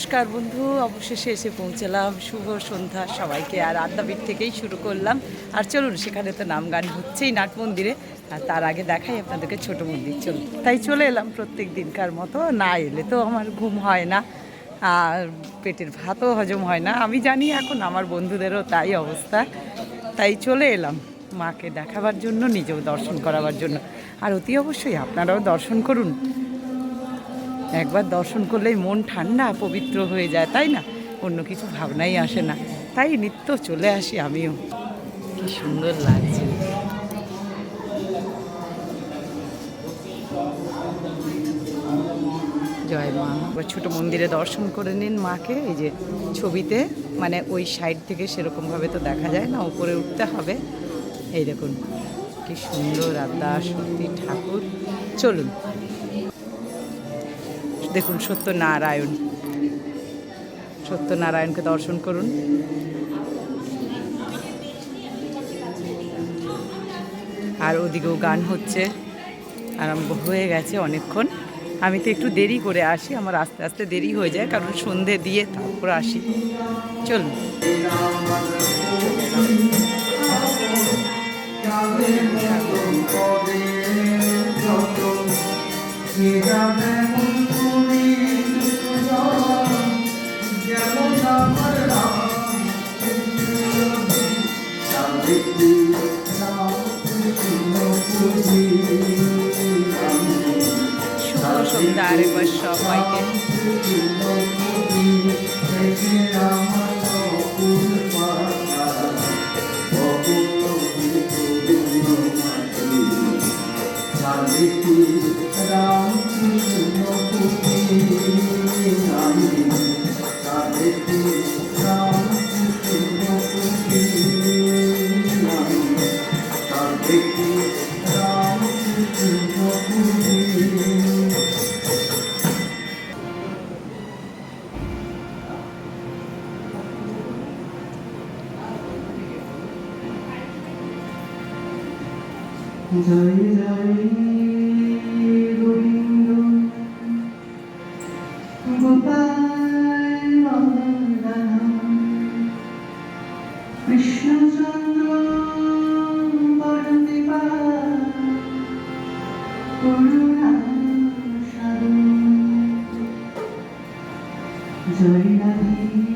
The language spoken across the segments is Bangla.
নমস্কার বন্ধু, অবশেষে এসে পৌঁছলাম। শুভ সন্ধ্যা সবাইকে। আর আড্ডাবিট থেকেই শুরু করলাম। আর চলুন, সেখানে তো নাম গান হচ্ছেই নাট মন্দিরে। আর তার আগে দেখাই আপনাদেরকে ছোট মন্দির। চলুন। তাই চলে এলাম প্রত্যেক দিনকার মতো। না এলে তো আমার ঘুম হয় না। আর পেটের ভাতও হজম হয় না। আমি জানি এখন আমার বন্ধুদেরও তাই অবস্থা। তাই চলে এলাম মাকে দেখাবার জন্য, নিজেও দর্শন করাবার জন্য। আর অতি অবশ্যই আপনারাও দর্শন করুন। একবার দর্শন করলেই মন ঠান্ডা পবিত্র হয়ে যায় তাই না? অন্য কিছু ভাবনাই আসে না। তাই নিত্য চলে আসি আমিও। কি সুন্দর লাগছে। জয় মা। ছোটো মন্দিরে দর্শন করে নিন মাকে। এই যে ছবিতে মানে ওই সাইড থেকে সেরকমভাবে তো দেখা যায় না উপরে উঠতে হবে। এই দেখুন কি সুন্দর আদ্যা সত্যি ঠাকুর। চলুন। দেখুন, সত্যনারায়ণ। সত্যনারায়ণকে দর্শন করুন। আর ওদিকেও গান হচ্ছে। আরম্ভ হয়ে গেছে অনেকক্ষণ। আমি তো একটু দেরি করে আসি, আমার আস্তে আস্তে দেরি হয়ে যায়, কারণ সন্ধে দিয়ে তারপর আসি। চলুন। শুভ আরেকবার সবাইকে। জয় জয় それがいい。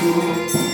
不。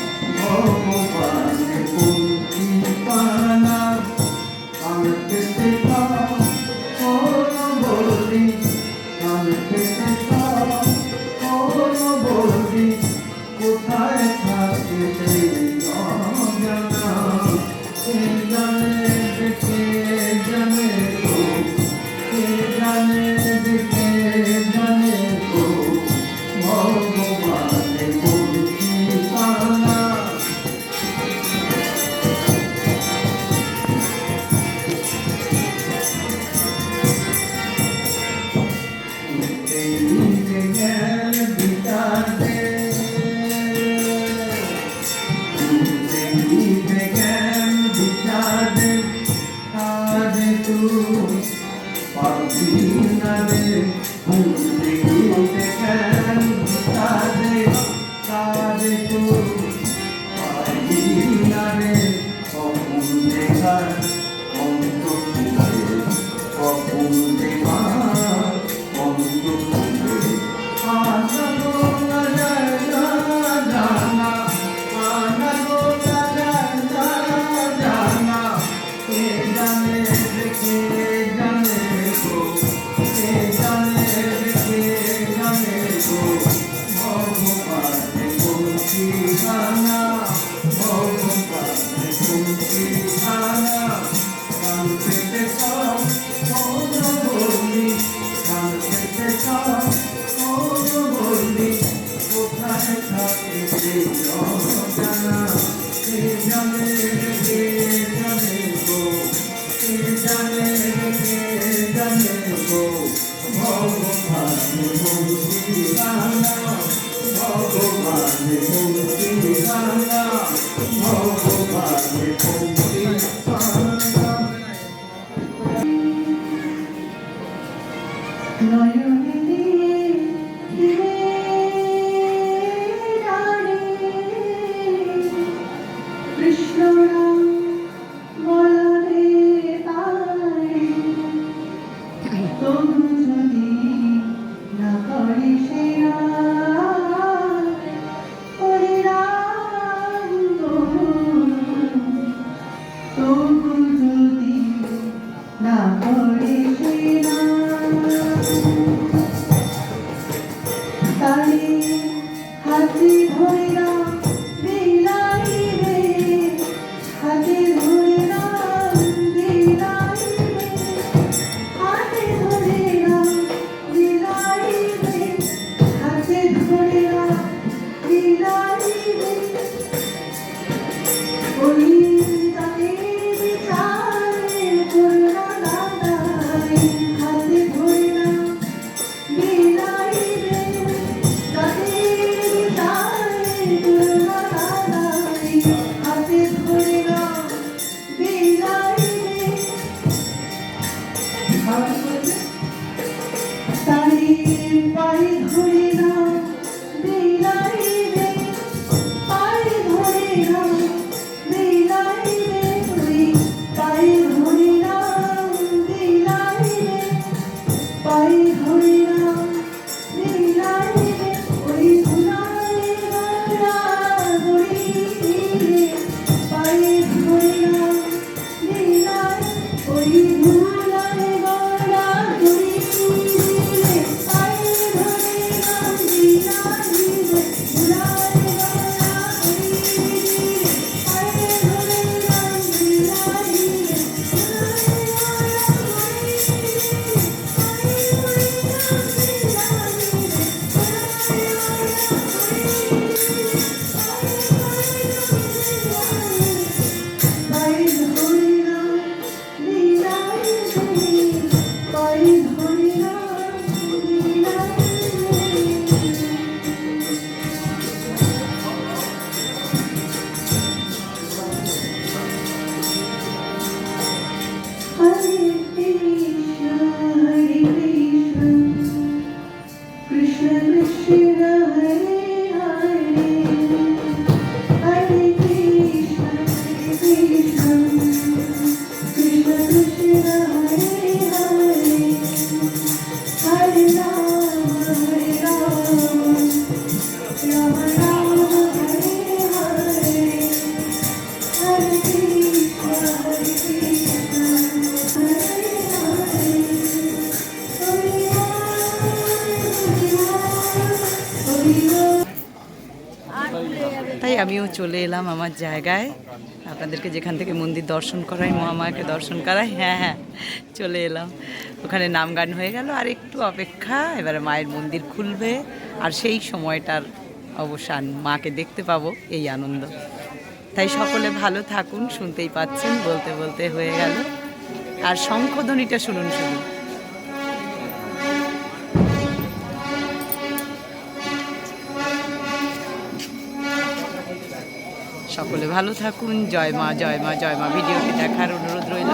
তোমার অন্তরে কখন দেবা Can I hear হাতে ধরে রাখ চলে এলাম আমার জায়গায়। আপনাদেরকে যেখান থেকে মন্দির দর্শন করাই, মহামায়াকে দর্শন করাই হ্যাঁ হ্যাঁ চলে এলাম। ওখানে নাম গান হয়ে গেল, আর একটু অপেক্ষা, এবারে মায়ের মন্দির খুলবে, আর সেই সময়টার অবসান মাকে দেখতে পাবো, এই আনন্দ। তাই সকলে ভালো থাকুন, শুনতেই পাচ্ছেন, বলতে বলতে হয়ে গেল। আর শঙ্খধ্বনিটা শুনুন শুনুন সকলে ভালো থাকুন। জয় মা জয় মা জয় মা। ভিডিওটি দেখার অনুরোধ রইল।